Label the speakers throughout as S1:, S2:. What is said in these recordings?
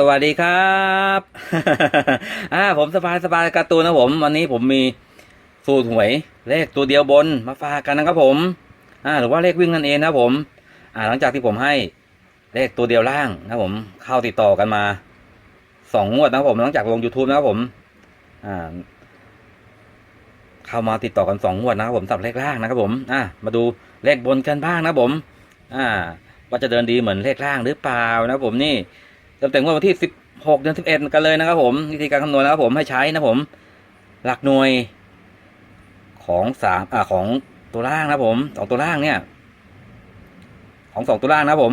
S1: สวัสดีครับอ่าผมสบายสบายการ์ตูนนะผม วันนี้ผมมีสูตรหวยเลขตัวเดียวบนมาฝากกันนะครับผมอ่าหรือว่าเลขวิ่งนั่นเองนะผม อ่าหลังจากที่ผมให้เลขตัวเดียวล่างนะผมเข้าติดต่อกันมาสองงวดนะครับผมหลังจากลง YouTube นะครับผมอ่าเข้ามาติดต่อกันสองงวดนะครับผมสำหรับเลขล่างนะครับผมอ่ามาดูเลขบนกันบ้างนะผม อ่าว่าจะเดินดีเหมือนเลขล่างหรือเปล่านะผมนี่ เริ่มแต่งวันที่ 16 เดือน 11 กันเลยนะครับผมวิธีการคำนวณนะครับผมให้ใช้นะผม หลักหน่วยของสามอ่าของตัวล่างนะผมสองตัวล่างเนี่ย ของสองตัวล่างนะผม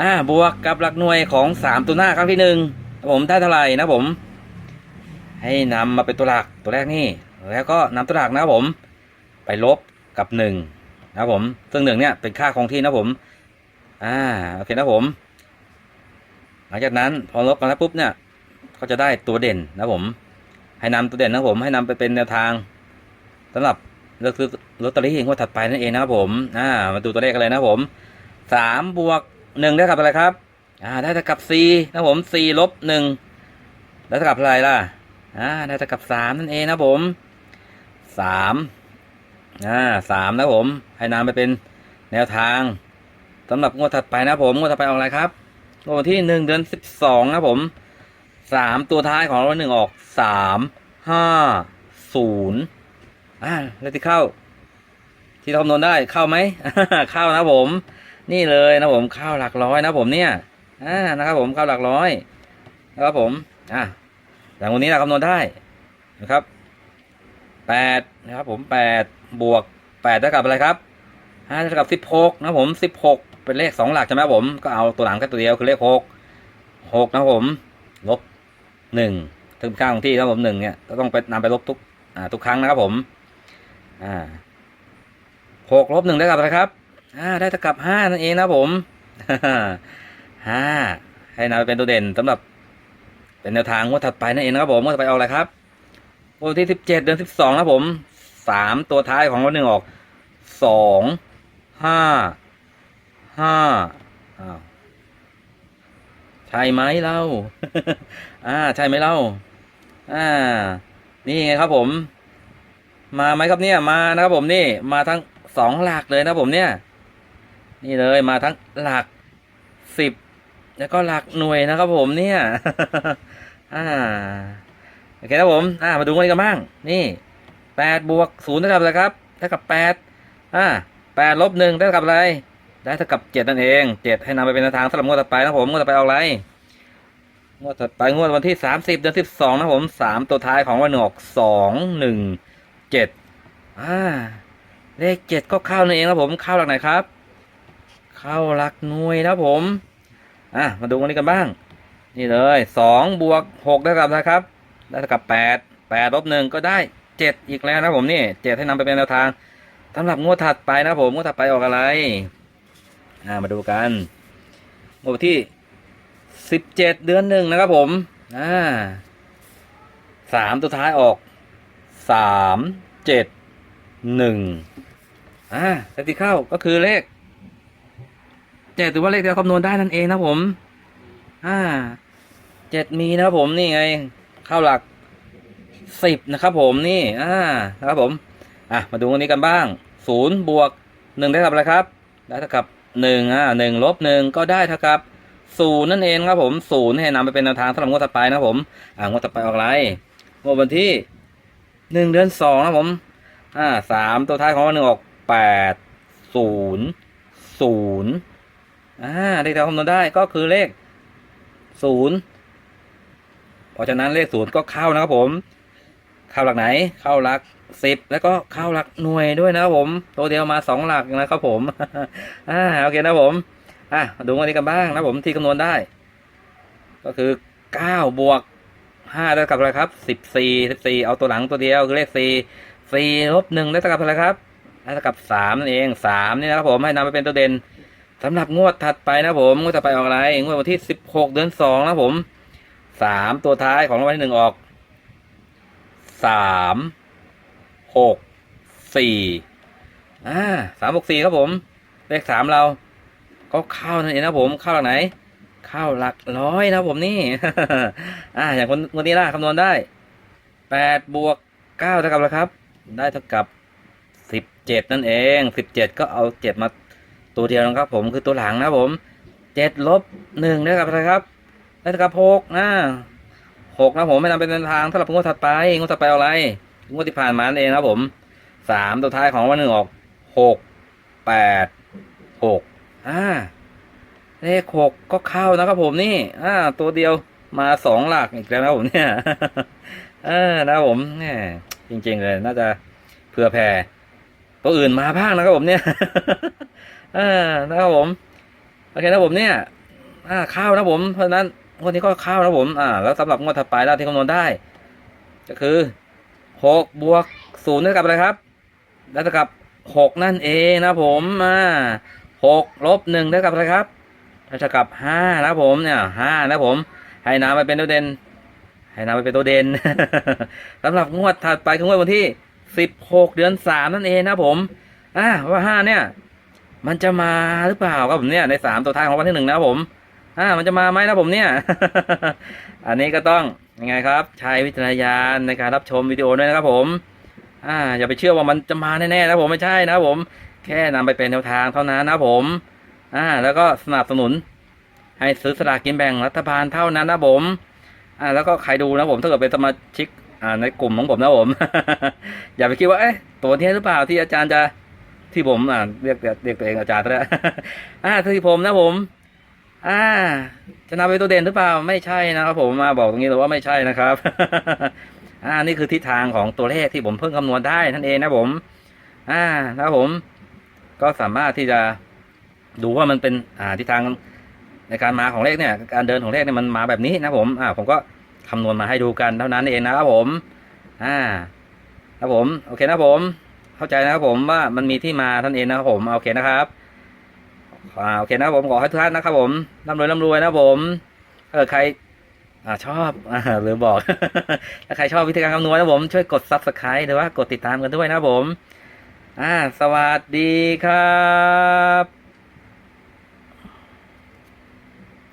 S1: อ่าบวกกับหลักหน่วยของสามตัวหน้าครั้งที่หนึ่งนะผมได้เท่าไหร่นะผม ให้นำมาเป็นตัวหลักตัวแรกนี่ แล้วก็นำตัวหลักนะครับผม ไปลบกับหนึ่งนะผม ซึ่งหนึ่งเนี่ยเป็นค่าคงที่นะผม อ่าโอเคนะผม หลังจากนั้นพอลบกันแล้วปุ๊บเนี่ยก็จะได้ตัวเด่นนะผม ให้นำตัวเด่นนะผมให้นำไปเป็นแนวทางสำหรับเลือกซื้อลอตเตอรี่งวดถัดไปนั่นเองนะครับผมอ่ามาดูตัวเลขกันเลยนะผมสามบวกหนึ่งได้กับอะไรครับอ่าได้เท่ากับสี่นะผมสี่ลบหนึ่งได้เท่ากับอะไรล่ะอ่าได้เท่ากับสามนั่นเองนะผมสามอ่าสามนะผม ให้นำไปเป็นแนวทางสำหรับงวดถัดไปนะผมงวดถัดไปออกอะไรครับ วันที่หนึ่งเดือนสิบสองนะผมสามตัวท้ายของรางวัลหนึ่งออกสามห้าศูนย์อ่าเลขที่เข้า ที่คำนวณได้เข้าไหมเข้านะผม นี่เลยนะผมเข้าหลักร้อยนะผมเนี่ยอ่านะครับผมเข้าหลักร้อยนะครับผมอ่าอย่างวันนี้เราคำนวณได้นะครับแปดนะครับผมแปดบวกแปดเท่ากับอะไรครับห้าเท่ากับสิบหกนะผมสิบหก เป็นเลขสองหลักใช่ไหมครับผม ก็เอาตัวหลังแค่ตัวเดียวคือเลขหกหกนะผม ลบหนึ่งถึงค่าของที่นะผมหนึ่งเนี่ยก็ต้องไปนำไปลบทุกอ่าทุกครั้งนะครับผมอ่าหกลบหนึ่งได้กับอะไรครับอ่าได้เท่ากับห้านั่นเองนะผมห้าให้นำไปเป็นตัวเด่นสำหรับ เป็นแนวทางงวดถัดไปนั่นเองนะครับผมงวดถัดไปเอาอะไรครับวันที่สิบเจ็ดเดือนสิบสองนะผมสามตัวท้ายของวันหนึ่งออกสองห้า ห้าอ้าวใช่ไหมเล่า อ่า ใช่ไหมเล่า อ่า นี่ไงครับผม มาไหมครับเนี่ย มานะครับผมนี่ มาทั้งสองหลักเลยนะผมเนี่ย นี่เลยมาทั้งหลักสิบแล้วก็หลักหน่วยนะครับผมเนี่ย อ่า โอเคครับผม อ่า มาดูกันกันบ้าง นี่แปดบวกศูนย์เท่ากับอะไรครับ เท่ากับแปดอ่าแปดลบหนึ่งเท่ากับอะไร ได้เท่ากับเจ็ดนั่นเองเจ็ดให้นำไปเป็นแนวทางสำหรับงวดต่อไปนะผมงวดต่อไปเอาอะไรงวดต่อไปงวดวันที่สามสิบเดือนสิบสองนะผมสามตัวท้ายของวันหนึ่งออกสองหนึ่งเจ็ดอ่าเลขเจ็ดก็เข้านั่นเองนะผมเข้าหลักไหนครับ เข้าหลักหน่วยนะผมอะมาดูกันนี้กันบ้าง นี่เลยสองบวกหกได้เท่ากับอะครับ ได้เท่ากับแปดแปดลบหนึ่งก็ได้เจ็ดอีกแล้วนะผมนี่เจ็ดให้นำไปเป็นแนวทางสำหรับงวดถัดไปนะผมงวดถัดไปออกอะไร อ่ามาดูกันวันที่สิบเจ็ดเดือนหนึ่งนะครับผมอ่าสามตัวท้ายออกสามเจ็ดหนึ่งอ่าเลขที่เข้าก็คือเลขเจ็ดหรือว่าเลขที่เราคำนวณได้นั่นเองนะผมอ่าเจ็ดมีนะครับผมนี่ไง เข้าหลักสิบนะครับผมนี่อ่านะครับผม อะ มาดูกันนี้กันบ้างศูนย์บวกหนึ่งได้กับอะไรครับ ได้เท่ากับ หนึ่งอ่าหนึ่งลบหนึ่งก็ได้เท่ากับศูนย์นั่นเองครับผมศูนย์ให้นำไปเป็นแนวทางสำหรับงวดถัดไปนะครับผม อ่างวดถัดไปออกอะไรงวดวันที่หนึ่งเดือนสองนะครับผมอ่าสามตัวท้ายของวันหนึ่งออกแปดศูนย์ศูนย์อ่าเลขที่คำนวณได้ก็คือเลขศูนย์เพราะฉะนั้นเลขศูนย์ก็เข้านะครับผม เข้าหลักไหน เข้าหลักสิบแล้วก็เข้าหลักหน่วยด้วยนะครับผม ตัวเดียวมาสองหลักนะครับผมอ่าโอเคนะครับผมอะมาดูกันนี้กันบ้างนะครับผมที่คำนวณได้ ก็คือเก้าบวกห้าได้กับอะไรครับสิบสี่สิบสี่เอาตัวหลังตัวเดียวคือเลขสี่สี่ลบหนึ่งได้กับอะไรครับได้กับสามนั่นเองสามนี่นะครับผมให้นำไปเป็นตัวเด่นสำหรับงวดถัดไปนะครับผมงวดถัดไปออกอะไรงวดวันที่สิบหกเดือนสองนะครับผมสามตัวท้ายของรางวัลที่หนึ่งออก สามหกสี่อ่าสามหกสี่ครับผม เลขสามเรา ก็เข้านั่นเองนะผมเข้าหลักไหน เข้าหลักร้อยนะผมนี่อ่าอย่างคนคนนี้ล่ะคำนวณได้แปดบวกเก้าเท่ากับอะไรครับ ได้เท่ากับสิบเจ็ดนั่นเองสิบเจ็ดก็เอาเจ็ดมาตัวเดียวนะครับ ผมคือตัวหลังนะผมเจ็ดลบหนึ่งได้เท่ากับอะไรครับได้เท่ากับหกนะ หกนะผมไม่นำเป็นทางสำหรับงวดถัดไปงวดถัดไปเอาอะไรงวดที่ผ่านมานั่นเองนะผมสามตัวท้ายของวันหนึ่งออกหกแปดหกอ่าเลขหกก็เข้านะครับผมนี่ อ่า ตัวเดียวมาสองหลักอีกแล้วนะผมเนี่ยเออนะครับผมแหมจริง ๆ เลย น่าจะเผื่อแผ่ตัวอื่นมาบ้างนะครับผมเนี่ยเออนะครับผมโอเคนะผมเนี่ย อ่าเข้านะครับผมเพราะนั้น งวดนี้ก็เข้านะครับผมอ่าแล้วสำหรับงวดถัดไปแล้วที่คำนวณได้ ก็คือหกบวกศูนย์เท่ากับอะไรครับได้เท่ากับหกนั่นเองนะผมอ่าหกลบหนึ่งเท่ากับอะไรครับเท่ากับห้านะผมเนี่ยห้านะผม ให้น้ำไปเป็นตัวเด่นให้น้ำไปเป็นตัวเด่นสำหรับงวดถัดไปคืองวดวันที่สิบหกเดือนสามนั่นเองนะผมอ่าว่าห้าเนี่ย มันจะมาหรือเปล่าครับผมเนี่ยในสามตัวท้ายของวันที่หนึ่งนะครับผม อ่ามันจะมาไหมนะผมเนี่ย อันนี้ก็ต้องยังไงครับ ใช้วิจารณญาณในการรับชมวิดีโอด้วยนะครับผม อ่า อย่าไปเชื่อว่ามันจะมาแน่ๆนะผมไม่ใช่นะผม แค่นำไปเป็นแนวทางเท่านั้นนะผม อ่า แล้วก็สนับสนุน ให้ซื้อสลากกินแบ่งรัฐบาลเท่านั้นนะผม อ่า แล้วก็ใครดูนะผมถ้าเกิดเป็นสมาชิกอ่าในกลุ่มของผมนะผม อย่าไปคิดว่าเอ๊ะตัวนี้หรือเปล่าที่อาจารย์จะที่ผมอ่าเรียกเรียกตัวเองอาจารย์ซะแล้วอ่าที่ผมนะผม อ่าจะนำไปตัวเด่นหรือเปล่าไม่ใช่นะครับผมมาบอกตรงนี้เลยว่าไม่ใช่นะครับ อ่านี่คือทิศทางของตัวเลขที่ผมเพิ่งคำนวณได้นั่นเองนะผม อ่านะครับผม ก็สามารถที่จะดูว่ามันเป็นอ่าทิศทางในการมาของเลขเนี่ย การเดินของเลขเนี่ยมันมาแบบนี้นะผมอ่าผมก็คำนวณมาให้ดูกันเท่านั้นเองนะครับผมอ่าครับผม โอเคนะผม เข้าใจนะครับผมว่ามันมีที่มาท่านเองนะครับผม โอเคนะครับ อ่าโอเคนะผมขอให้ทุกท่านนะครับผมร่ำรวยร่ำรวยนะผมเออใครอ่าชอบอ่าหรือบอก ถ้าใครชอบวิธีการคำนวณนะผมช่วยกดซับสไคร b e หรือว่ากดติดตามกันด้วยนะผม อ่า สวัสดีครับ